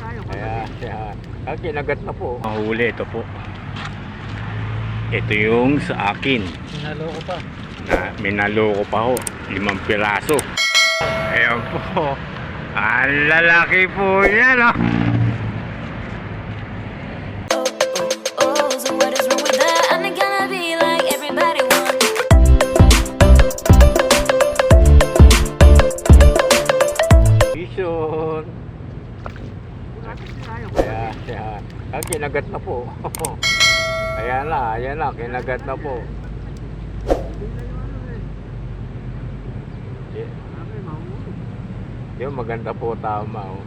Kaya, kaya, kaya kinagat na po. Mahuli ito po. Ito yung sa akin. Sinalo ko pa. Na minaloko pa ho. Limang piraso. Ayan po. Ang lalaki po yan oh. Kinagat na po. Ayan na, ayan na, kinagat na po. Y- Yung maganda po tama. Oh.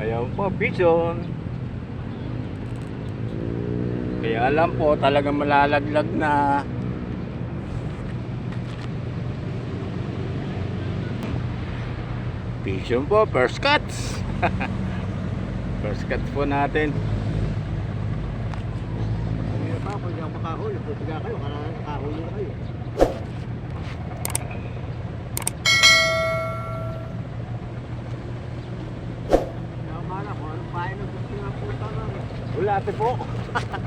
Ayan po, vision. Kaya alam po, talagang malalaglag na. Vision po, first cuts. first cuts po natin. Hindi pa, pag ako makahuli, pupiga kayo, nakahuli na kayo. Bulate po.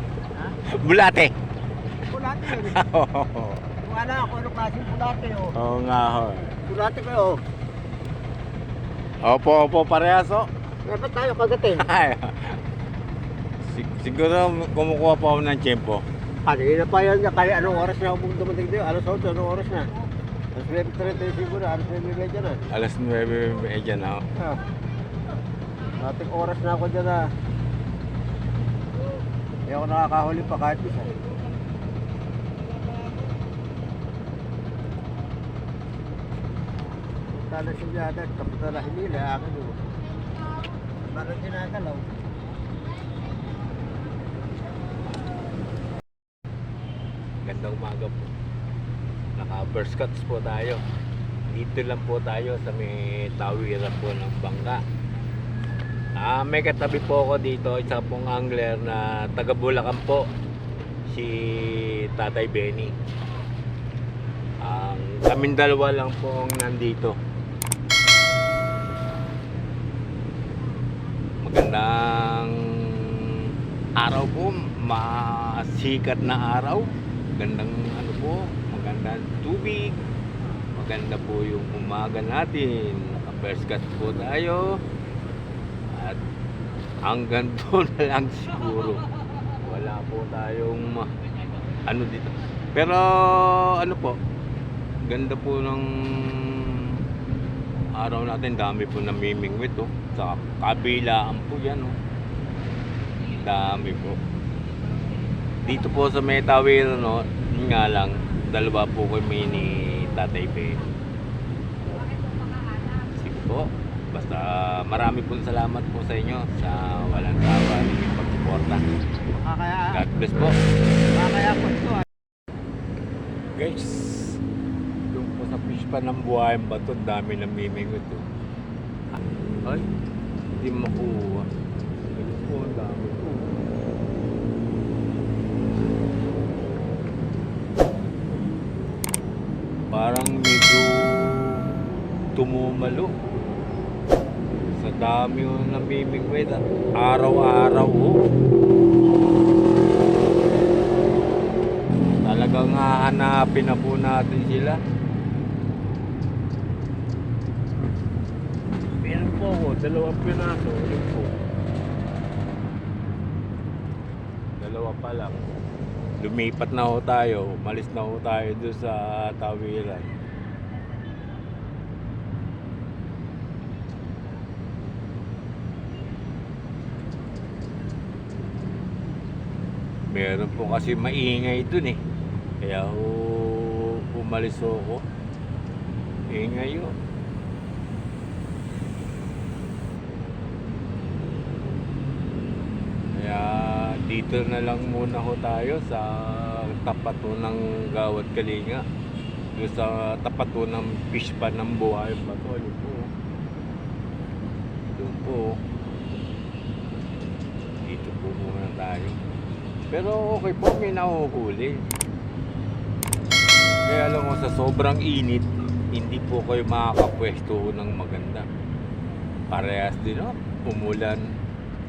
Bulate. Yun. eh. Kung ano, kung anong klaseng pulate, oh. Oo nga ho. Pulate kayo, oh. Opo, opo, parehas oh. Dapat tayo kagatin. Ay. Sig- siguro kumukuha pa ako ng tiyempo. Kanina pa yan, kaya anong oras na ako dumating dito? Alas 8, anong oras na? Alas 9.35 na, alas 9.30 na. Alas 9.30 na oh. Ah. Ating oras na ako dyan ah. Hindi ako nakakahuli pa kahit isa. Tala si Yada, kapunta na hinila, akin yun. Parang ginagalaw. Gandang umaga po. Naka first cuts po tayo. Dito lang po tayo sa may tawiran po ng bangka. Ah, may katabi po ako dito, isa pong angler na taga Bulacan po. Si Tatay Benny. Ang kaming dalawa lang po ang nandito. Magandang araw po, masikat na araw. Magandang ano po, magandang tubig. Maganda po yung umaga natin. Naka-first cut po tayo. At hanggang doon na lang siguro. Wala po tayong ano dito. Pero ano po, ganda po ng araw natin. Dami po namimingwit oh. Sa kabilaan po yan oh. Dami po. Dito po sa Metawil, no, nga lang, dalawa po kami ni Tatay Pe. Sige po. Basta marami po salamat po sa inyo sa walang sawa ninyong pagsuporta. God bless po. makakaya po ito ah. Guys, doon po sa fish pa ng buhayan ba ito, dami namimingot oh. Ay, hindi makuha. Po, ang dami po. Parang medyo tumumalo. Sa dami yung namimingwit. Araw-araw oh. Talagang hahanapin na po natin sila. Meron po dalawang piraso. Yun po. Dalawa pa lang. Lumipat na ho tayo. Malis na ho tayo doon sa tawiran. Meron po kasi maingay dun eh. Kaya ho, umalis ho ako. Ingay yun. Kaya dito na lang muna ho tayo sa tapat ho ng Gawad Kalinga. Doon sa tapat ho ng fish pa ng buhay pa to. Yun po. Doon po. Dito po muna tayo. Pero okay po, may nahuhuli. Kaya lang ho, sa sobrang init, hindi po kayo makakapwesto ng maganda. parehas din oh. Umulan,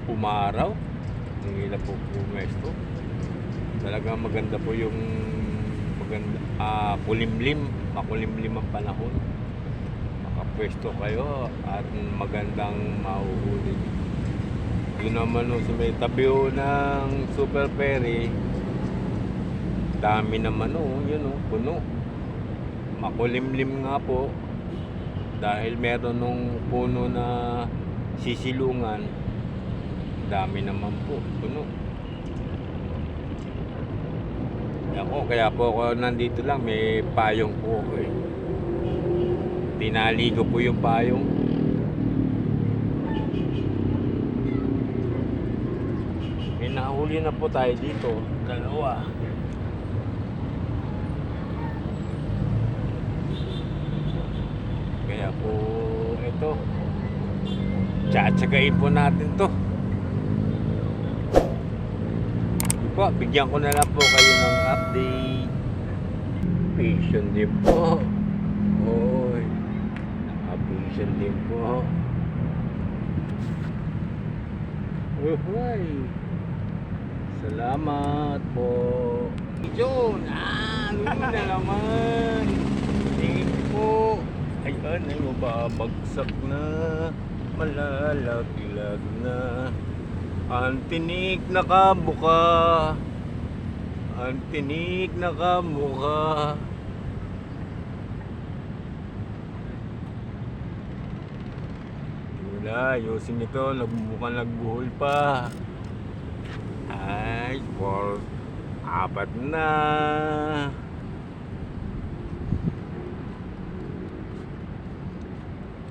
umaraw. Ang hirap po pumesto. Talagang maganda po yung maganda, ah, kulimlim, makulimlim ang panahon. Makapwesto kayo at magandang mahuhuli. Yun naman oh, sa may tabi ng Super Ferry, dami naman oh, yun oh, puno. Makulimlim nga po dahil meron nung puno na sisilungan dami naman po puno ako kaya po ako nandito lang may payong po ako eh tinali ko po yung payong may nahuli na po tayo dito dalawa Kaya po ito. Tsatsagain po natin to. Sige Po, bigyan ko na lang po kayo ng update. Patient din po. Oy. Naka-patient din po. Uy, Salamat po. John, ah, ano na naman? You po. Ayan ay mababagsak na Malalaglag na Ang tinik na kabuka Ang tinik na kabuka Wala, ayusin ito. Nagmukhang nagbuhol pa. Ay, for apat na.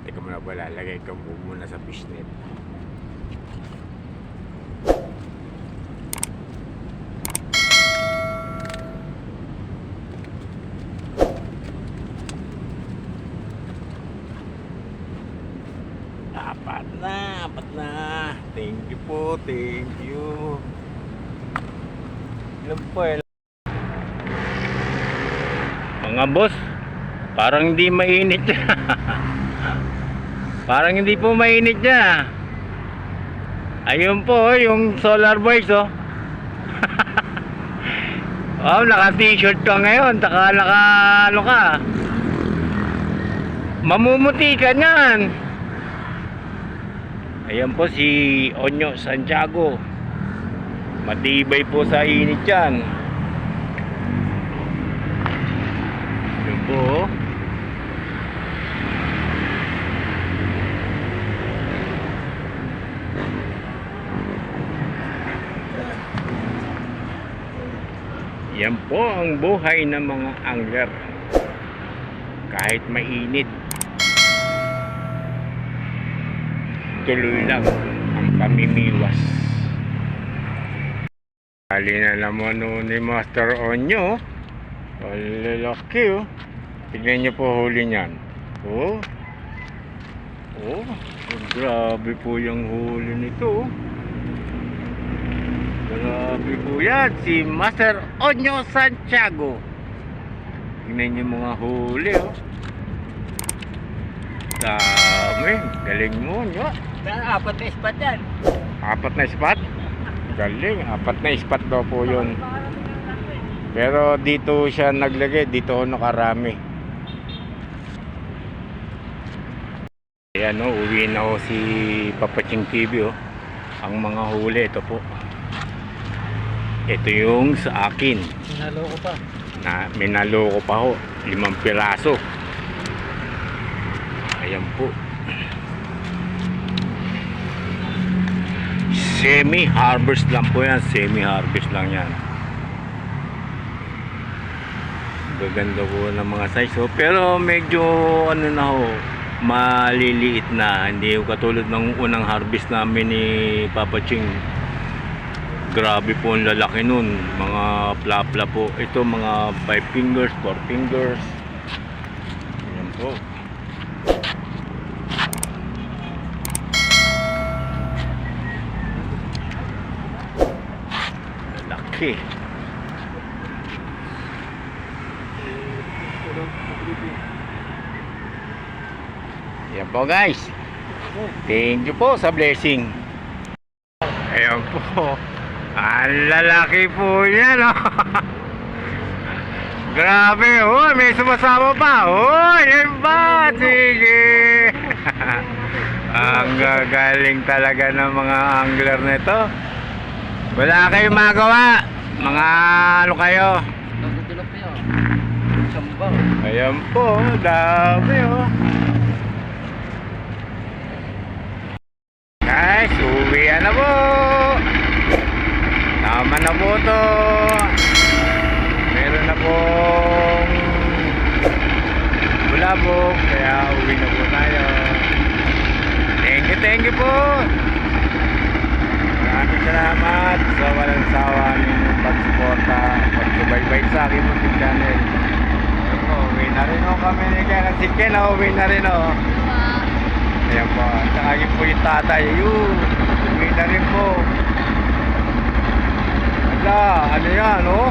Teka muna pala, lagay ka mo muna sa fishnet. Apat na, apat na. Thank you po, thank you. Ilan po eh? Mga boss, parang hindi mainit parang hindi po mainit siya. Ayun po, oh, yung solar boys, oh. oh, naka-t-shirt ka ngayon, taka naka, ano ka. Mamumuti ka niyan. Ayan po si Onyo Santiago. Matibay po sa init yan. Yun po. oh. Yan po ang buhay ng mga angler. Kahit mainit. Tuloy lang ang pamimiwas. Kali na naman nun ni Master Onyo. Lalaki oh. Tignan niyo po huli niyan. Oh. Oh, grabe po yung huli nito. oh. Grabe po yan. Si Master Onyo Santiago. Tignan niyo mga huli oh. Dami. Galing mo nyo. Apat na ispat yan. Apat na spot? Galing, apat na spot daw po yun. Pero dito siya naglagay, dito ako nakarami. Ayan o, uwi na ako si Papaching TV oh. Ang mga huli, ito po. Ito yung sa akin. Hinalo ko pa. Na, minaloko pa ho, limang piraso. Ayan po. Semi-harvest lang po yan. Semi-harvest lang yan. Gaganda po ng mga size. Oh. Pero medyo ano na ho, maliliit na. Hindi katulad ng unang harvest namin ni Papa Ching. Grabe po ang lalaki nun. Mga plapla po. Ito mga 5 fingers, 4 fingers. Ayan po. Laki. Yan po guys. Thank you po sa blessing. Ayan po. Ang lalaki po niya, no? Grabe, oh, may sumasama pa. Oh, yan ba? Sige. Ang gagaling talaga ng mga angler nito. Wala kayong magawa. Mga ano kayo? Ayan po, dami oh. Guys, uwi na po. Tama na po to. Meron na pong bulabog, kaya uwi na po tayo. Thank you, thank you po. Maraming salamat sa walang sawa ninyong pagsuporta, pagsubaybay sa aking munting channel. Ako, uwi na rin ako kami ni Kaya si Ken, ah, uwi na rin ako. Ayan po, saka yun po yung tatay, yun, uwi na rin po. Ala, ano yan, oh?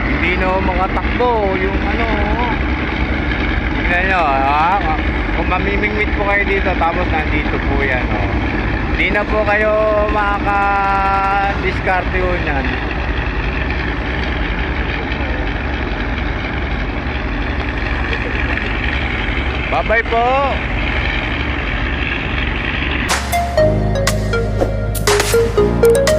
Hindi na makatakbo, yung ano, oh. Tingnan nyo, ah, kung mamimingwit po kayo dito, tapos nandito po yan, oh hindi na po kayo makaka-discarte yun bye bye po Thank you.